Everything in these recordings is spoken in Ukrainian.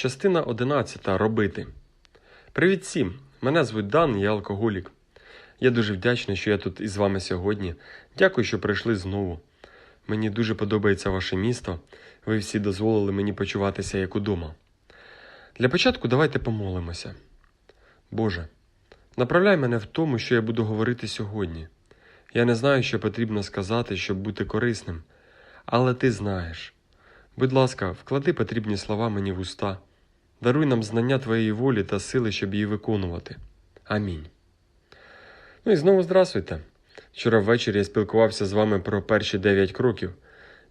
Частина 11. Робити. Привіт всім! Мене звуть Дан, я алкоголік. Я дуже вдячний, що я тут із вами сьогодні. Дякую, що прийшли знову. Мені дуже подобається ваше місто. Ви всі дозволили мені почуватися як удома. Для початку давайте помолимося. Боже, направляй мене в тому, що я буду говорити сьогодні. Я не знаю, що потрібно сказати, щоб бути корисним, але ти знаєш. Будь ласка, вклади потрібні слова мені в уста. Даруй нам знання Твоєї волі та сили, щоб її виконувати. Амінь. Ну і знову здравствуйте. Вчора ввечері я спілкувався з вами про перші 9 кроків.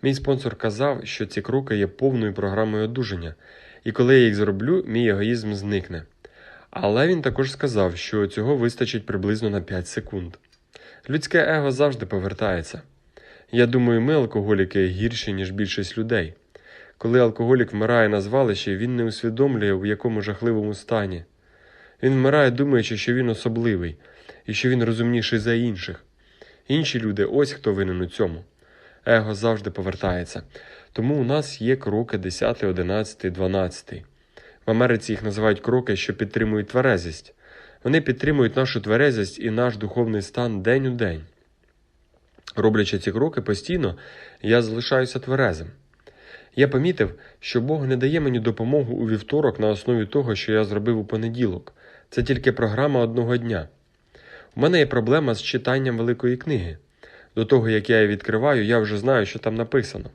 Мій спонсор казав, що ці кроки є повною програмою одужання, і коли я їх зроблю, мій егоїзм зникне. Але він також сказав, що цього вистачить приблизно на 5 секунд. Людське его завжди повертається. Я думаю, ми, алкоголіки, гірші, ніж більшість людей. Коли алкоголік вмирає на звалищі, він не усвідомлює, в якому жахливому стані. Він вмирає, думаючи, що він особливий і що він розумніший за інших. Інші люди ось хто винен у цьому. Его завжди повертається. Тому у нас є кроки 10, 11, 12. В Америці їх називають кроки, що підтримують тверезість. Вони підтримують нашу тверезість і наш духовний стан день у день. Роблячи ці кроки постійно, я залишаюся тверезим. Я помітив, що Бог не дає мені допомогу у вівторок на основі того, що я зробив у понеділок. Це тільки програма одного дня. У мене є проблема з читанням великої книги. До того, як я її відкриваю, я вже знаю, що там написано.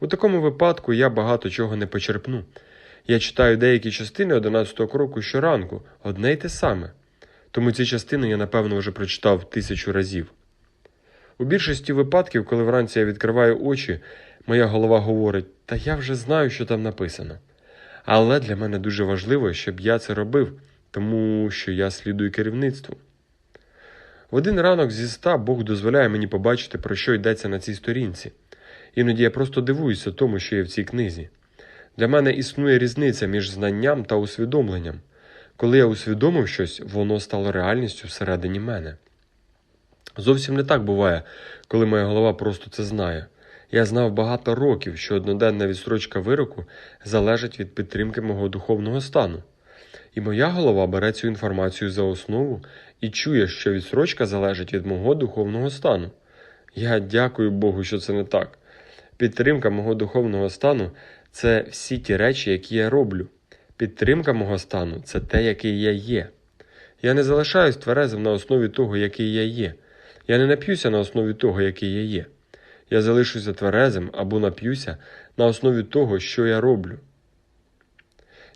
У такому випадку я багато чого не почерпну. Я читаю деякі частини 11 кроку щоранку, одне й те саме. Тому ці частини я, напевно, вже прочитав тисячу разів. У більшості випадків, коли вранці я відкриваю очі, моя голова говорить, та я вже знаю, що там написано. Але для мене дуже важливо, щоб я це робив, тому що я слідую керівництву. В один ранок зі ста Бог дозволяє мені побачити, про що йдеться на цій сторінці. Іноді я просто дивуюся тому, що є в цій книзі. Для мене існує різниця між знанням та усвідомленням. Коли я усвідомив щось, воно стало реальністю всередині мене. Зовсім не так буває, коли моя голова просто це знає. Я знав багато років, що одноденна відстрочка вироку залежить від підтримки мого духовного стану. І моя голова бере цю інформацію за основу і чує, що відстрочка залежить від мого духовного стану. Я дякую Богу, що це не так. Підтримка мого духовного стану це всі ті речі, які я роблю. Підтримка мого стану це те, який я є. Я не залишаюсь тверезим на основі того, який я є. Я не нап'юся на основі того, який я є. Я залишуся тверезим або нап'юся на основі того, що я роблю.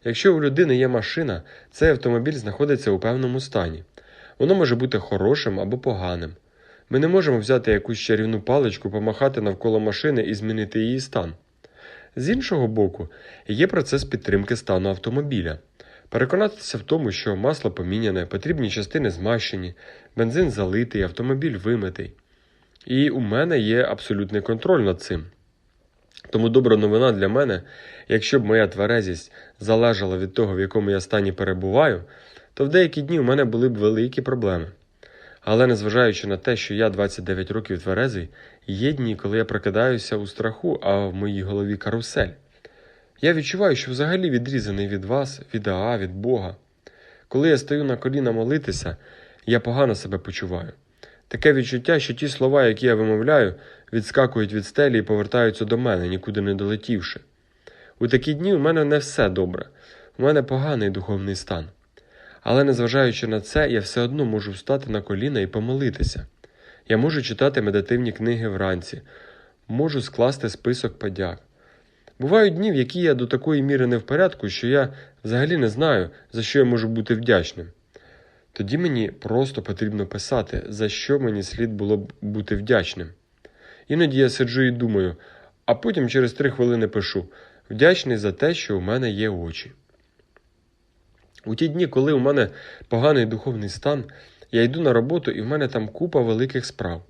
Якщо у людини є машина, цей автомобіль знаходиться у певному стані. Воно може бути хорошим або поганим. Ми не можемо взяти якусь чарівну паличку, помахати навколо машини і змінити її стан. З іншого боку, є процес підтримки стану автомобіля. Переконатися в тому, що масло поміняне, потрібні частини змащені, бензин залитий, автомобіль вимитий. І у мене є абсолютний контроль над цим. Тому добра новина для мене, якщо б моя тверезість залежала від того, в якому я стані перебуваю, то в деякі дні у мене були б великі проблеми. Але незважаючи на те, що я 29 років тверезий, є дні, коли я прокидаюся у страху, а в моїй голові карусель. Я відчуваю, що взагалі відрізаний від вас, від Аа, від Бога. Коли я стою на коліна молитися, я погано себе почуваю. Таке відчуття, що ті слова, які я вимовляю, відскакують від стелі і повертаються до мене, нікуди не долетівши. У такі дні у мене не все добре, у мене поганий духовний стан. Але незважаючи на це, я все одно можу встати на коліна і помолитися. Я можу читати медитивні книги вранці, можу скласти список подяк. Бувають дні, в які я до такої міри не в порядку, що я взагалі не знаю, за що я можу бути вдячним. Тоді мені просто потрібно писати, за що мені слід було б бути вдячним. Іноді я сиджу і думаю, а потім через три хвилини пишу вдячний за те, що у мене є очі. У ті дні, коли у мене поганий духовний стан, я йду на роботу і в мене там купа великих справ.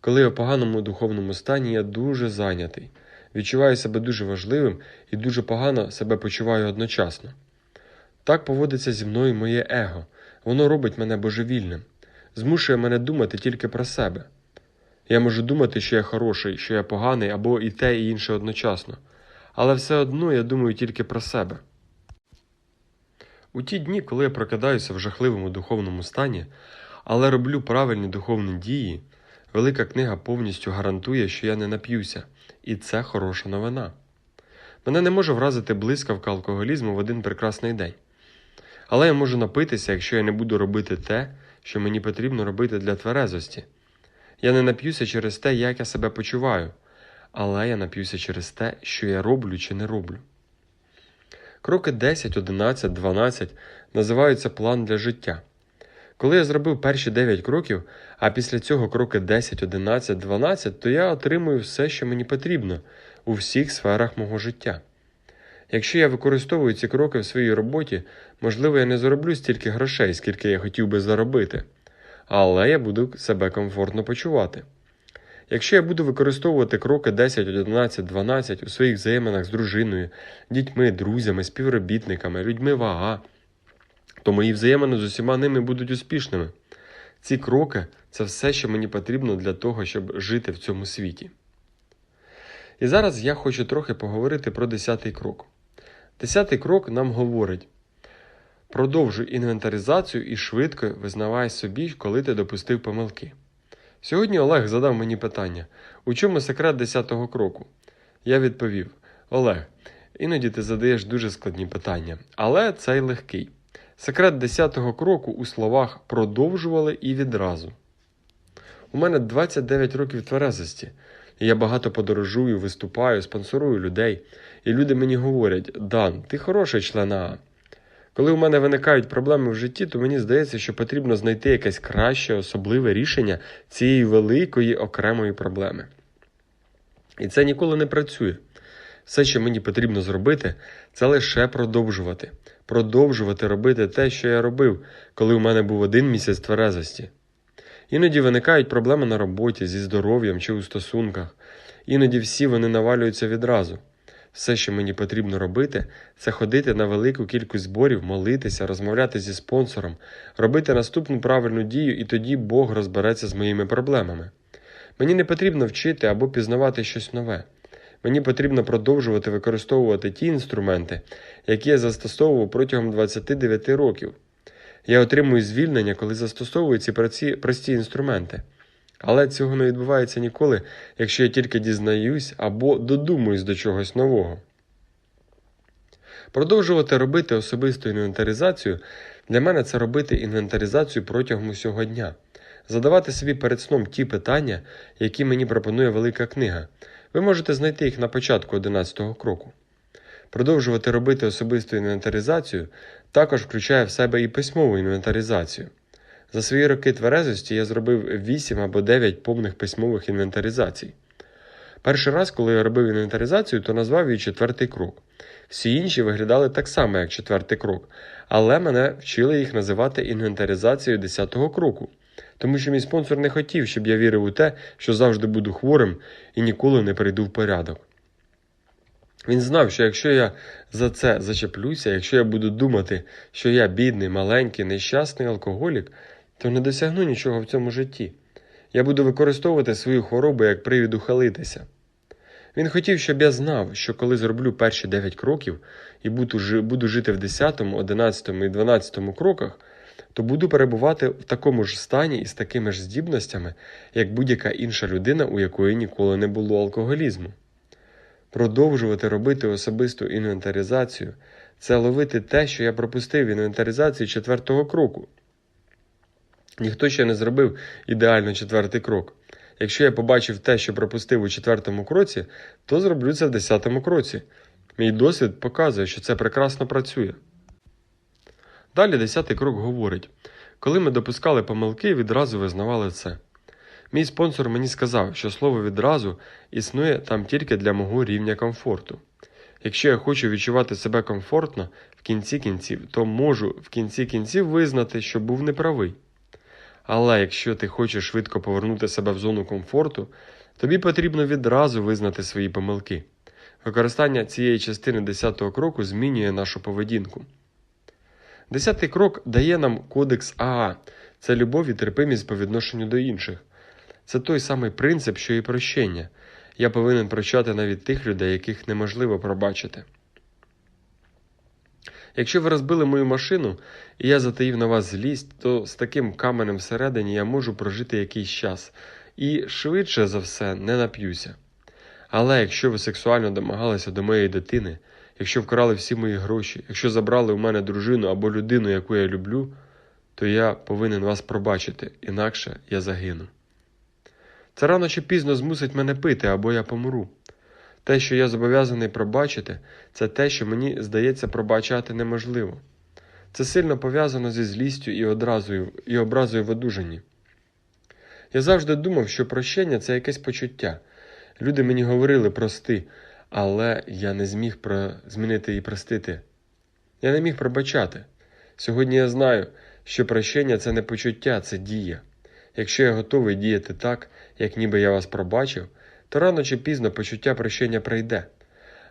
Коли я в поганому духовному стані, я дуже зайнятий, відчуваю себе дуже важливим і дуже погано себе почуваю одночасно. Так поводиться зі мною моє его, воно робить мене божевільним, змушує мене думати тільки про себе. Я можу думати, що я хороший, що я поганий або і те, і інше одночасно, але все одно я думаю тільки про себе. У ті дні, коли я прокидаюся в жахливому духовному стані, але роблю правильні духовні дії, велика книга повністю гарантує, що я не нап'юся, і це хороша новина. Мене не може вразити блискавка алкоголізму в один прекрасний день. Але я можу напитися, якщо я не буду робити те, що мені потрібно робити для тверезості. Я не нап'юся через те, як я себе почуваю, але я нап'юся через те, що я роблю чи не роблю. Кроки 10, 11, 12 називаються план для життя. Коли я зробив перші 9 кроків, а після цього кроки 10, 11, 12, то я отримую все, що мені потрібно у всіх сферах мого життя. Якщо я використовую ці кроки в своїй роботі, можливо, я не зароблю стільки грошей, скільки я хотів би заробити, але я буду себе комфортно почувати. Якщо я буду використовувати кроки 10, 11, 12 у своїх взаєминах з дружиною, дітьми, друзями, співробітниками, людьми вага, то мої взаємини з усіма ними будуть успішними. Ці кроки це все, що мені потрібно для того, щоб жити в цьому світі. І зараз я хочу трохи поговорити про десятий крок. Десятий крок нам говорить: продовжуй інвентаризацію і швидко визнавай собі, коли ти допустив помилки. Сьогодні Олег задав мені питання: у чому секрет десятого кроку? Я відповів: Олег, іноді ти задаєш дуже складні питання, але цей легкий. Секрет десятого кроку у словах продовжували і відразу. У мене 29 років тверезості, і я багато подорожую, виступаю, спонсорую людей, і люди мені говорять: Дан, ти хороший член АА. Коли у мене виникають проблеми в житті, то мені здається, що потрібно знайти якесь краще, особливе рішення цієї великої окремої проблеми. І це ніколи не працює. Все, що мені потрібно зробити, це лише продовжувати, продовжувати робити те, що я робив, коли у мене був один місяць тверезості. Іноді виникають проблеми на роботі зі здоров'ям чи у стосунках, іноді всі вони навалюються відразу. Все, що мені потрібно робити, це ходити на велику кількість зборів, молитися, розмовляти зі спонсором, робити наступну правильну дію, і тоді Бог розбереться з моїми проблемами. Мені не потрібно вчити або пізнавати щось нове. Мені потрібно продовжувати використовувати ті інструменти, які я застосовував протягом 29 років. Я отримую звільнення, коли застосовую ці прості інструменти. Але цього не відбувається ніколи, якщо я тільки дізнаюсь або додумуюсь до чогось нового. Продовжувати робити особисту інвентаризацію для мене це робити інвентаризацію протягом усього дня, задавати собі перед сном ті питання, які мені пропонує велика книга. Ви можете знайти їх на початку 11 кроку. Продовжувати робити особисту інвентаризацію також включає в себе і письмову інвентаризацію. За свої роки тверезості я зробив 8 або 9 повних письмових інвентаризацій. Перший раз, коли я робив інвентаризацію, то назвав її четвертий крок. Всі інші виглядали так само, як четвертий крок, але мене вчили їх називати інвентаризацією 10-го кроку, тому що мій спонсор не хотів, щоб я вірив у те, що завжди буду хворим і ніколи не прийду в порядок. Він знав, що якщо я за це зачеплюся, якщо я буду думати, що я бідний, маленький, нещасний алкоголік, то не досягну нічого в цьому житті. Я буду використовувати свою хворобу як привід ухилитися. Він хотів, щоб я знав, що коли зроблю перші 9 кроків і буду, жити в 10, 11 і 12 кроках, то буду перебувати в такому ж стані і з такими ж здібностями, як будь-яка інша людина, у якої ніколи не було алкоголізму. Продовжувати робити особисту інвентаризацію це ловити те, що я пропустив в інвентаризації четвертого кроку. Ніхто ще не зробив ідеально четвертий крок. Якщо я побачив те, що пропустив у четвертому кроці, то зроблю це в десятому кроці. Мій досвід показує, що це прекрасно працює. Далі десятий крок говорить: коли ми допускали помилки, відразу визнавали це. Мій спонсор мені сказав, що слово відразу існує там тільки для мого рівня комфорту. Якщо я хочу відчувати себе комфортно в кінці кінців, то можу в кінці кінців визнати, що був неправий. Але якщо ти хочеш швидко повернути себе в зону комфорту, тобі потрібно відразу визнати свої помилки. Використання цієї частини 10-го кроку змінює нашу поведінку. Десятий крок дає нам кодекс АА це любов і терпимість по відношенню до інших. Це той самий принцип, що і прощення. Я повинен прощати навіть тих людей, яких неможливо пробачити. Якщо ви розбили мою машину, і я затаїв на вас злість, то з таким каменем всередині я можу прожити якийсь час і швидше за все не нап'юся. Але якщо ви сексуально домагалися до моєї дитини, якщо вкрали всі мої гроші, якщо забрали у мене дружину або людину, яку я люблю, то я повинен вас пробачити, інакше я загину. Це рано чи пізно змусить мене пити, або я помру. Те, що я зобов'язаний пробачити, це те, що мені здається пробачати неможливо. Це сильно пов'язано зі злістю і одразою, і образою в одужанні. Я завжди думав, що прощення це якесь почуття. Люди мені говорили прости, але я не зміг змінити і простити. Я не міг пробачати. Сьогодні я знаю, що прощення це не почуття, це дія. Якщо я готовий діяти так, як ніби я вас пробачив, то рано чи пізно почуття прощення прийде.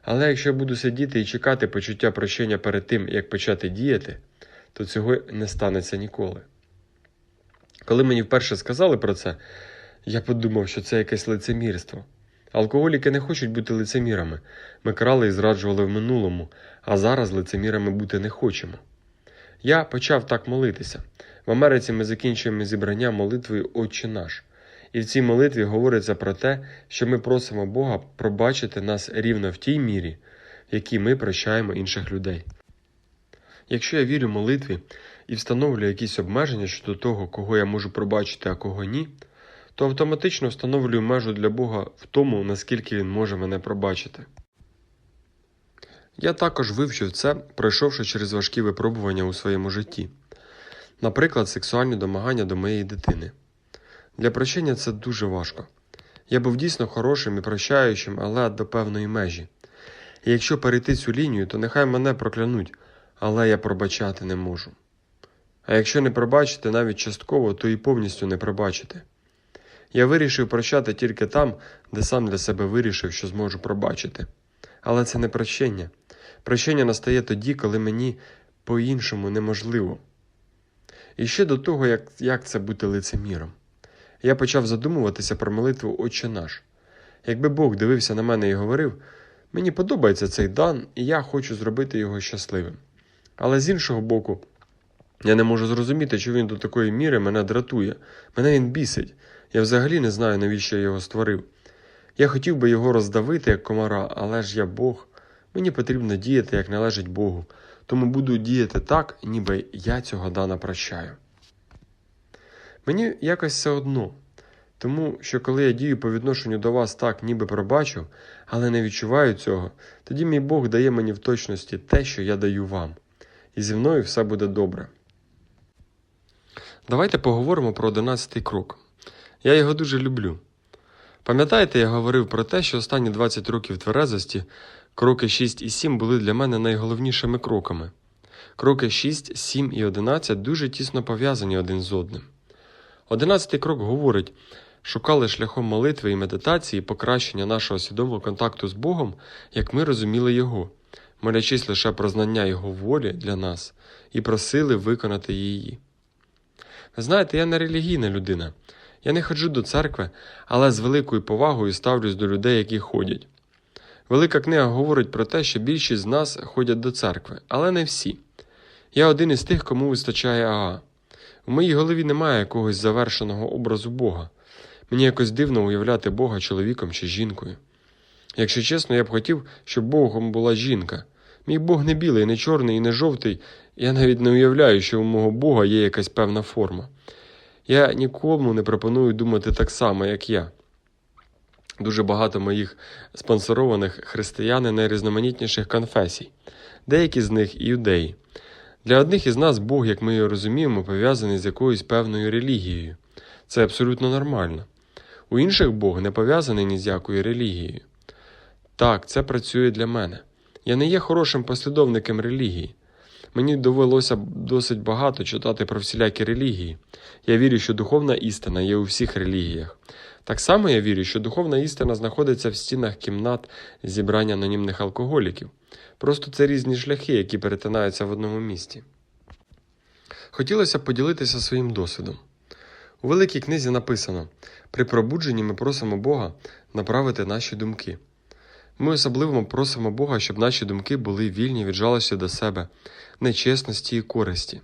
Але якщо я буду сидіти і чекати почуття прощення перед тим, як почати діяти, то цього не станеться ніколи. Коли мені вперше сказали про це, я подумав, що це якесь лицемірство. Алкоголіки не хочуть бути лицемірами. Ми крали і зраджували в минулому, а зараз лицемірами бути не хочемо. Я почав так молитися. В Америці ми закінчуємо зібрання молитвою Отче наш. І в цій молитві говориться про те, що ми просимо Бога пробачити нас рівно в тій мірі, в якій ми прощаємо інших людей. Якщо я вірю молитві і встановлюю якісь обмеження щодо того, кого я можу пробачити, а кого ні, то автоматично встановлюю межу для Бога в тому, наскільки Він може мене пробачити. Я також вивчив це, пройшовши через важкі випробування у своєму житті, наприклад, сексуальні домагання до моєї дитини. Для прощення це дуже важко. Я був дійсно хорошим і прощаючим, але до певної межі. І якщо перейти цю лінію, то нехай мене проклянуть, але я пробачати не можу. А якщо не пробачити навіть частково, то і повністю не пробачити. Я вирішив прощати тільки там, де сам для себе вирішив, що зможу пробачити. Але це не прощення. Прощення настає тоді, коли мені по-іншому неможливо. І ще до того, як, як це бути лицеміром. Я почав задумуватися про молитву Отче наш. Якби Бог дивився на мене і говорив, мені подобається цей дан, і я хочу зробити його щасливим. Але з іншого боку, я не можу зрозуміти, що він до такої міри мене дратує, мене він бісить. Я взагалі не знаю, навіщо я його створив. Я хотів би його роздавити як комара, але ж я Бог. Мені потрібно діяти, як належить Богу, тому буду діяти так, ніби я цього дана прощаю. Мені якось все одно, тому що коли я дію по відношенню до вас так, ніби пробачив, але не відчуваю цього, тоді мій Бог дає мені в точності те, що я даю вам, і зі мною все буде добре. Давайте поговоримо про одинадцятий крок. Я його дуже люблю. Пам'ятаєте, я говорив про те, що останні 20 років тверезості, кроки 6 і 7 були для мене найголовнішими кроками. Кроки 6, 7 і 11 дуже тісно пов'язані один з одним. Одинадцятий крок говорить: шукали шляхом молитви і медитації покращення нашого свідомого контакту з Богом, як ми розуміли Його, молячись лише про знання Його волі для нас і просили виконати її. Знаєте, я не релігійна людина. Я не ходжу до церкви, але з великою повагою ставлюсь до людей, які ходять. Велика книга говорить про те, що більшість з нас ходять до церкви, але не всі. Я один із тих, кому вистачає ага. У моїй голові немає якогось завершеного образу Бога. Мені якось дивно уявляти Бога чоловіком чи жінкою. Якщо чесно, я б хотів, щоб Богом була жінка. Мій Бог не білий, не чорний і не жовтий. Я навіть не уявляю, що у мого Бога є якась певна форма. Я нікому не пропоную думати так само, як я. Дуже багато моїх спонсорованих християни найрізноманітніших конфесій, деякі з них і юдеї. Для одних із нас Бог, як ми його розуміємо, пов'язаний з якоюсь певною релігією. Це абсолютно нормально. У інших Бог не пов'язаний ні з якою релігією. Так, це працює для мене. Я не є хорошим послідовником релігії. Мені довелося досить багато читати про всілякі релігії. Я вірю, що духовна істина є у всіх релігіях. Так само я вірю, що духовна істина знаходиться в стінах кімнат зібрання анонімних алкоголіків. Просто це різні шляхи, які перетинаються в одному місті. Хотілося б поділитися своїм досвідом. У великій книзі написано: при пробудженні ми просимо Бога направити наші думки. Ми особливо просимо Бога, щоб наші думки були вільні від жалості до себе, нечесності і користі.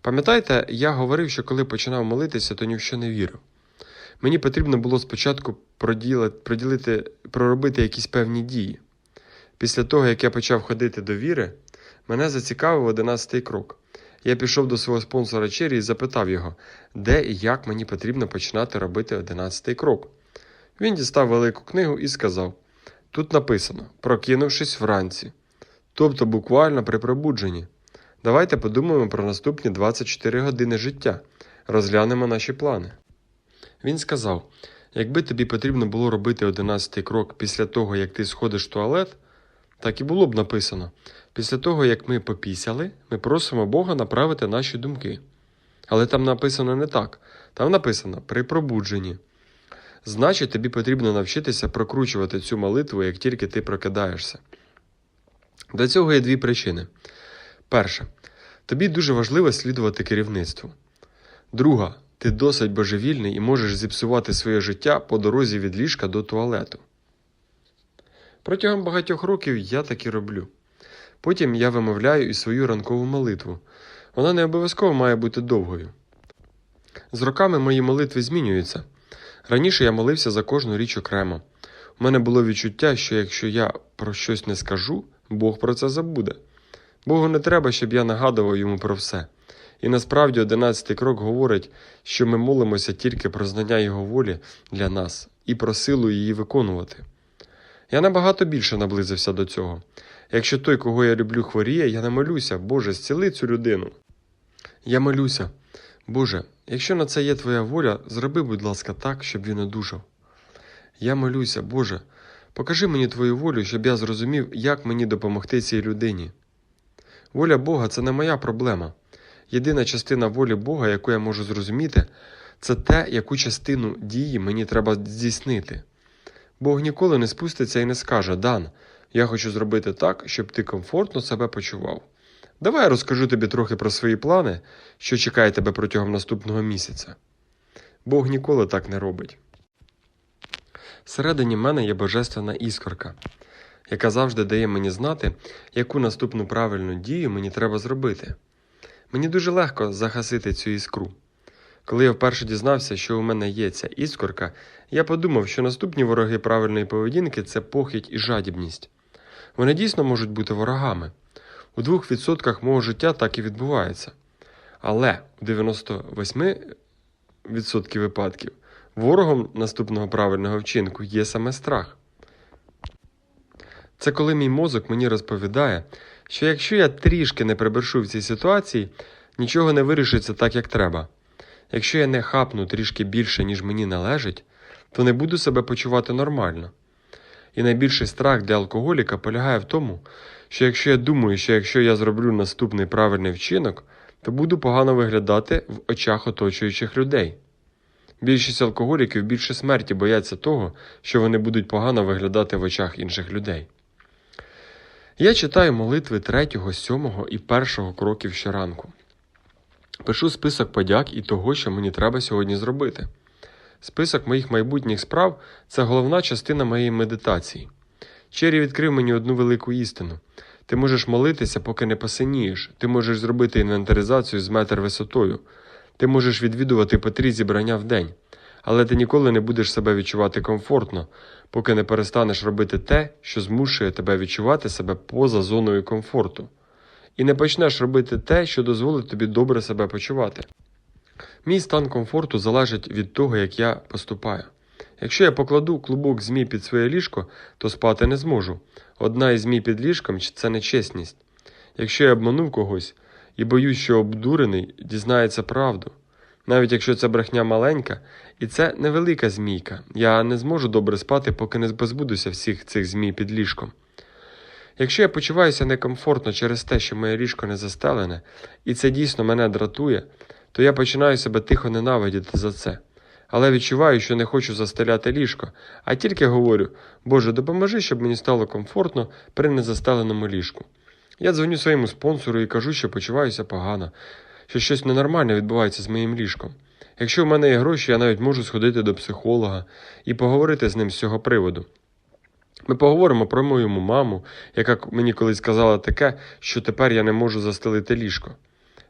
Пам'ятаєте, я говорив, що коли починав молитися, то ні в що не вірив. Мені потрібно було спочатку проділити, проробити якісь певні дії. Після того, як я почав ходити до віри, мене зацікавив одинадцятий крок. Я пішов до свого спонсора Чері і запитав його, де і як мені потрібно починати робити одинадцятий крок. Він дістав велику книгу і сказав: Тут написано, прокинувшись вранці, тобто буквально при пробудженні. Давайте подумаємо про наступні 24 години життя, розглянемо наші плани. Він сказав: якби тобі потрібно було робити одинадцятий крок після того, як ти сходиш в туалет, так і було б написано: після того, як ми попісяли, ми просимо Бога направити наші думки. Але там написано не так. Там написано при пробудженні. Значить, тобі потрібно навчитися прокручувати цю молитву, як тільки ти прокидаєшся. Для цього є дві причини. Перше, тобі дуже важливо слідувати керівництву. Друга, ти досить божевільний і можеш зіпсувати своє життя по дорозі від ліжка до туалету. Протягом багатьох років я так і роблю. Потім я вимовляю і свою ранкову молитву. Вона не обов'язково має бути довгою. З роками мої молитви змінюються. Раніше я молився за кожну річ окремо. У мене було відчуття, що якщо я про щось не скажу, Бог про це забуде. Богу не треба, щоб я нагадував йому про все. І насправді одинадцятий крок говорить, що ми молимося тільки про знання Його волі для нас і про силу її виконувати. Я набагато більше наблизився до цього. Якщо той, кого я люблю, хворіє, я не молюся, Боже, зціли цю людину. Я молюся, Боже, якщо на це є Твоя воля, зроби, будь ласка, так, щоб він одужав. Я молюся, Боже, покажи мені Твою волю, щоб я зрозумів, як мені допомогти цій людині. Воля Бога це не моя проблема. Єдина частина волі Бога, яку я можу зрозуміти, це те, яку частину дії мені треба здійснити. Бог ніколи не спуститься і не скаже: Дан, я хочу зробити так, щоб ти комфортно себе почував. Давай я розкажу тобі трохи про свої плани, що чекає тебе протягом наступного місяця. Бог ніколи так не робить. Всередині мене є божественна іскорка, яка завжди дає мені знати, яку наступну правильну дію мені треба зробити. Мені дуже легко загасити цю іскру. Коли я вперше дізнався, що у мене є ця іскорка, я подумав, що наступні вороги правильної поведінки це похідь і жадібність. Вони дійсно можуть бути ворогами. У 2% мого життя так і відбувається. Але у 98% випадків ворогом наступного правильного вчинку є саме страх. Це коли мій мозок мені розповідає, що якщо я трішки не прибершу в цій ситуації, нічого не вирішиться так, як треба. Якщо я не хапну трішки більше, ніж мені належить, то не буду себе почувати нормально. І найбільший страх для алкоголіка полягає в тому, що якщо я думаю, що якщо я зроблю наступний правильний вчинок, то буду погано виглядати в очах оточуючих людей. Більшість алкоголіків більше смерті бояться того, що вони будуть погано виглядати в очах інших людей. Я читаю молитви 3, 7 і 1 кроків щоранку. Пишу список подяк і того, що мені треба сьогодні зробити. Список моїх майбутніх справ це головна частина моєї медитації. Чері відкрив мені одну велику істину. Ти можеш молитися, поки не посинієш, ти можеш зробити інвентаризацію з метр висотою, ти можеш відвідувати по три зібрання в день, але ти ніколи не будеш себе відчувати комфортно, поки не перестанеш робити те, що змушує тебе відчувати себе поза зоною комфорту, і не почнеш робити те, що дозволить тобі добре себе почувати. Мій стан комфорту залежить від того, як я поступаю. Якщо я покладу клубок змій під своє ліжко, то спати не зможу. Одна із змій під ліжком це нечесність. Якщо я обманув когось і боюсь, що обдурений дізнається правду, навіть якщо ця брехня маленька, і це невелика змійка, я не зможу добре спати, поки не позбудуся всіх цих змій під ліжком. Якщо я почуваюся некомфортно через те, що моє ліжко не застелене, і це дійсно мене дратує, то я починаю себе тихо ненавидіти за це. Але відчуваю, що не хочу застеляти ліжко, а тільки говорю: Боже, допоможи, щоб мені стало комфортно при незастеленому ліжку. Я дзвоню своєму спонсору і кажу, що почуваюся погано, що щось ненормальне відбувається з моїм ліжком. Якщо в мене є гроші, я навіть можу сходити до психолога і поговорити з ним з цього приводу. Ми поговоримо про мою маму, яка мені колись сказала таке, що тепер я не можу застелити ліжко.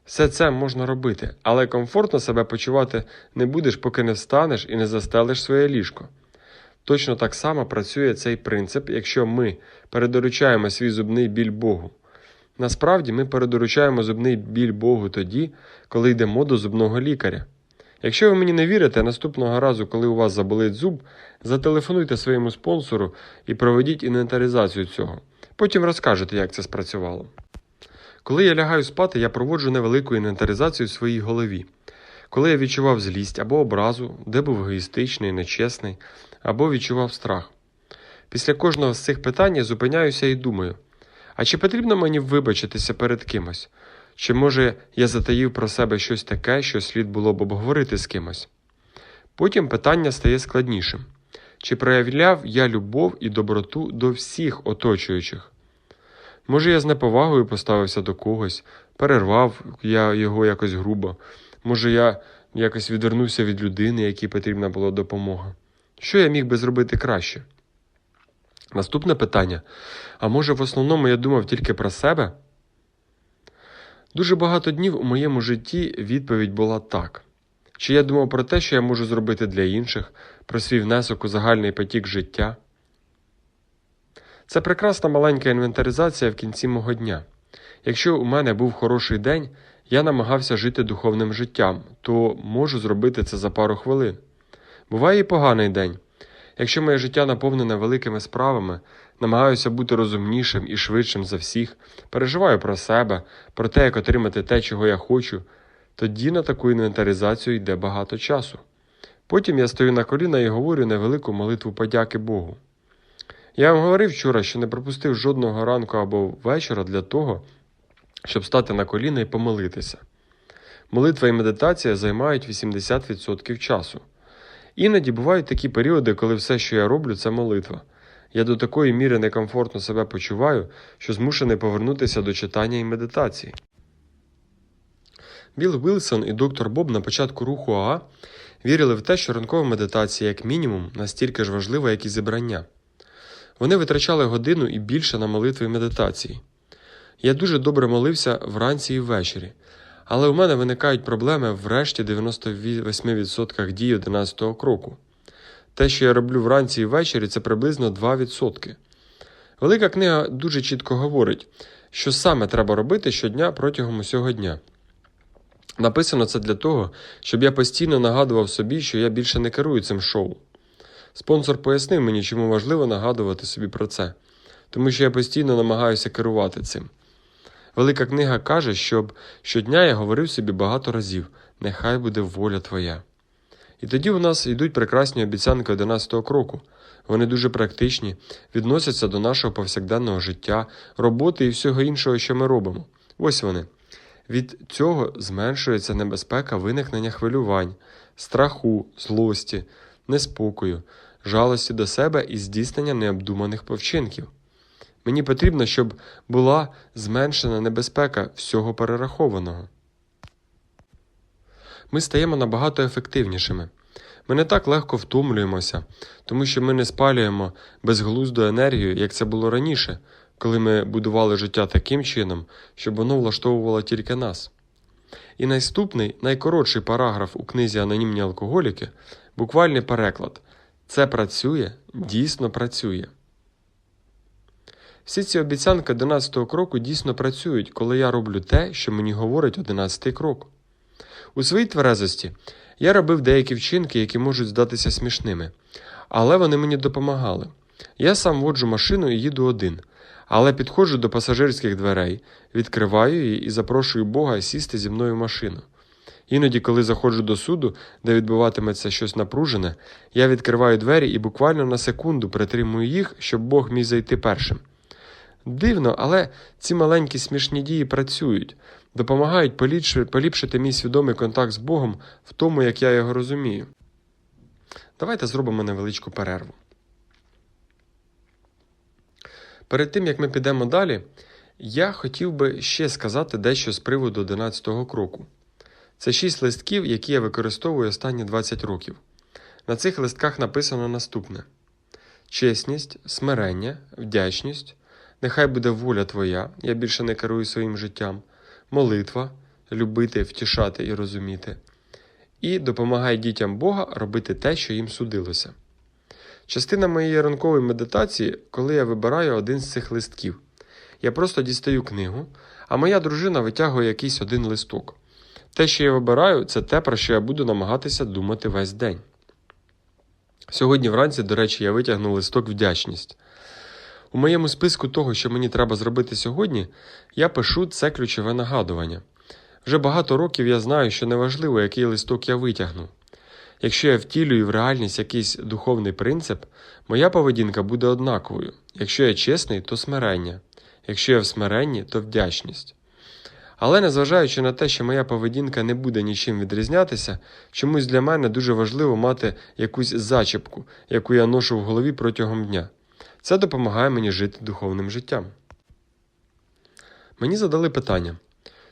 Все це можна робити, але комфортно себе почувати не будеш, поки не встанеш і не застелиш своє ліжко. Точно так само працює цей принцип, якщо ми передоручаємо свій зубний біль Богу. Насправді ми передоручаємо зубний біль Богу тоді, коли йдемо до зубного лікаря. Якщо ви мені не вірите, наступного разу, коли у вас заболить зуб, зателефонуйте своєму спонсору і проведіть інвентаризацію цього. Потім розкажете, як це спрацювало. Коли я лягаю спати, я проводжу невелику інвентаризацію в своїй голові. Коли я відчував злість або образу, де був егоїстичний, нечесний, або відчував страх. Після кожного з цих питань я зупиняюся і думаю: а чи потрібно мені вибачитися перед кимось? Чи може я затаїв про себе щось таке, що слід було б обговорити з кимось? Потім питання стає складнішим: чи проявляв я любов і доброту до всіх оточуючих? Може, я з неповагою поставився до когось, перервав я його якось грубо, може, я якось відвернувся від людини, якій потрібна була допомога. Що я міг би зробити краще? Наступне питання: а може, в основному я думав тільки про себе? Дуже багато днів у моєму житті відповідь була так. Чи я думав про те, що я можу зробити для інших, про свій внесок у загальний потік життя? Це прекрасна маленька інвентаризація в кінці мого дня. Якщо у мене був хороший день, я намагався жити духовним життям, то можу зробити це за пару хвилин. Буває і поганий день. Якщо моє життя наповнене великими справами, намагаюся бути розумнішим і швидшим за всіх, переживаю про себе, про те, як отримати те, чого я хочу, тоді на таку інвентаризацію йде багато часу. Потім я стою на коліна і говорю невелику молитву подяки Богу. Я вам говорив вчора, що не пропустив жодного ранку або вечора для того, щоб стати на коліна і помолитися. Молитва і медитація займають 80% часу. Іноді бувають такі періоди, коли все, що я роблю, це молитва. Я до такої міри некомфортно себе почуваю, що змушений повернутися до читання і медитації. Білл Вілсон і доктор Боб на початку руху АА вірили в те, що ранкова медитація, як мінімум, настільки ж важлива, як і зібрання. Вони витрачали годину і більше на молитви і медитації. Я дуже добре молився вранці і ввечері, але у мене виникають проблеми в решті 98% дій 11 кроку. Те, що я роблю вранці і ввечері, це приблизно 2%. Велика книга дуже чітко говорить, що саме треба робити щодня протягом усього дня. Написано це для того, щоб я постійно нагадував собі, що я більше не керую цим шоу. Спонсор пояснив мені, чому важливо нагадувати собі про це, тому що я постійно намагаюся керувати цим. Велика книга каже, щоб щодня я говорив собі багато разів: нехай буде воля твоя. І тоді у нас йдуть прекрасні обіцянки 11-го кроку. Вони дуже практичні, відносяться до нашого повсякденного життя, роботи і всього іншого, що ми робимо. Ось вони. Від цього зменшується небезпека виникнення хвилювань, страху, злості, неспокою, жалості до себе і здійснення необдуманих повчинків. Мені потрібно, щоб була зменшена небезпека всього перерахованого. Ми стаємо набагато ефективнішими. Ми не так легко втомлюємося, тому що ми не спалюємо безглузду енергію, як це було раніше, коли ми будували життя таким чином, щоб воно влаштовувало тільки нас. І наступний, найкоротший параграф у книзі Анонімні алкоголіки буквальний переклад Це працює, дійсно працює. Всі ці обіцянки 11 кроку дійсно працюють, коли я роблю те, що мені говорить 11 крок. У своїй тверезості я робив деякі вчинки, які можуть здатися смішними, але вони мені допомагали. Я сам воджу машину і їду один, але підходжу до пасажирських дверей, відкриваю її і запрошую Бога сісти зі мною в машину. Іноді, коли заходжу до суду, де відбуватиметься щось напружене, я відкриваю двері і буквально на секунду притримую їх, щоб Бог міг зайти першим. Дивно, але ці маленькі смішні дії працюють, допомагають поліпшити мій свідомий контакт з Богом в тому, як я його розумію. Давайте зробимо невеличку перерву. Перед тим, як ми підемо далі, я хотів би ще сказати дещо з приводу 11-го кроку. Це шість листків, які я використовую останні 20 років. На цих листках написано наступне: чесність, смирення, вдячність. Нехай буде воля Твоя, я більше не керую своїм життям, молитва, любити, втішати і розуміти. І допомагай дітям Бога робити те, що їм судилося. Частина моєї ранкової медитації, коли я вибираю один з цих листків. Я просто дістаю книгу, а моя дружина витягує якийсь один листок. Те, що я вибираю, це те, про що я буду намагатися думати весь день. Сьогодні вранці, до речі, я витягнув листок вдячність. У моєму списку того, що мені треба зробити сьогодні, я пишу це ключове нагадування. Вже багато років я знаю, що неважливо, який листок я витягну. Якщо я втілюю в реальність якийсь духовний принцип, моя поведінка буде однаковою. Якщо я чесний, то смирення. Якщо я в смиренні, то вдячність. Але незважаючи на те, що моя поведінка не буде нічим відрізнятися, чомусь для мене дуже важливо мати якусь зачіпку, яку я ношу в голові протягом дня. Це допомагає мені жити духовним життям. Мені задали питання: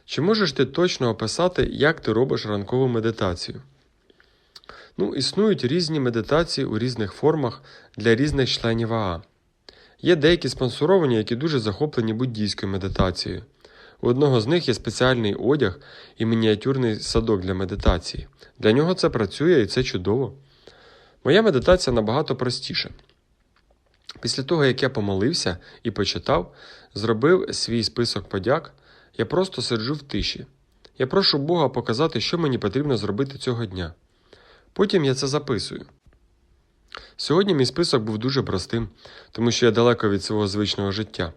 чи можеш ти точно описати, як ти робиш ранкову медитацію? Ну, існують різні медитації у різних формах для різних членів АА. Є деякі спонсоровані, які дуже захоплені буддійською медитацією. У одного з них є спеціальний одяг і мініатюрний садок для медитації. Для нього це працює і це чудово. Моя медитація набагато простіша. Після того, як я помолився і почитав, зробив свій список подяк, я просто сиджу в тиші. Я прошу Бога показати, що мені потрібно зробити цього дня. Потім я це записую. Сьогодні мій список був дуже простим, тому що я далеко від свого звичного життя.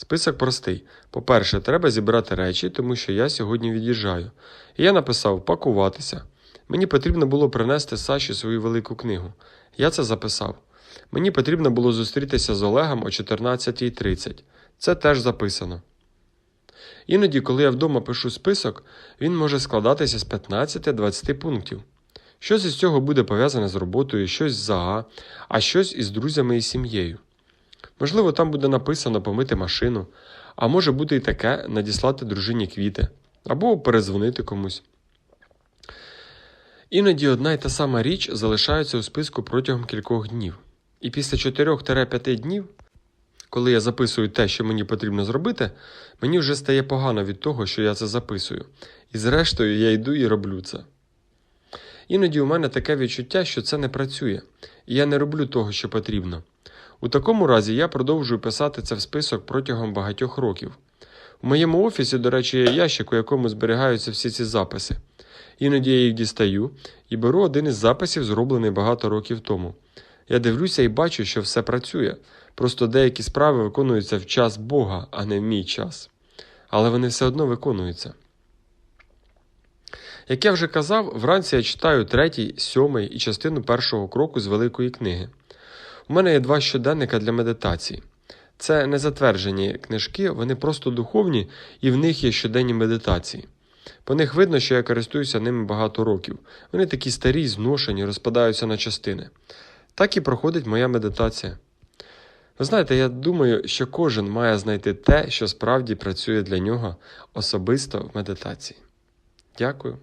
Список простий. По-перше, треба зібрати речі, тому що я сьогодні від'їжджаю. І я написав пакуватися. Мені потрібно було принести Саші свою велику книгу. Я це записав. Мені потрібно було зустрітися з Олегом о 14.30. Це теж записано. Іноді, коли я вдома пишу список, він може складатися з 15-20 пунктів. Щось із цього буде пов'язане з роботою, щось з ЗАГА, а щось із друзями і сім'єю. Можливо, там буде написано помити машину, а може бути і таке надіслати дружині квіти або перезвонити комусь. Іноді одна й та сама річ залишається у списку протягом кількох днів. І після 4-5 днів, коли я записую те, що мені потрібно зробити, мені вже стає погано від того, що я це записую. І зрештою я йду і роблю це. Іноді у мене таке відчуття, що це не працює, і я не роблю того, що потрібно. У такому разі я продовжую писати це в список протягом багатьох років. У моєму офісі, до речі, є ящик, у якому зберігаються всі ці записи. Іноді я їх дістаю і беру один із записів, зроблений багато років тому. Я дивлюся і бачу, що все працює. Просто деякі справи виконуються в час Бога, а не в мій час. Але вони все одно виконуються. Як я вже казав, вранці я читаю третій, сьомий і частину першого кроку з Великої книги. У мене є два щоденника для медитації. Це не затверджені книжки, вони просто духовні, і в них є щоденні медитації. По них видно, що я користуюся ними багато років. Вони такі старі, зношені, розпадаються на частини. Так і проходить моя медитація. Ви знаєте, я думаю, що кожен має знайти те, що справді працює для нього особисто в медитації. Дякую.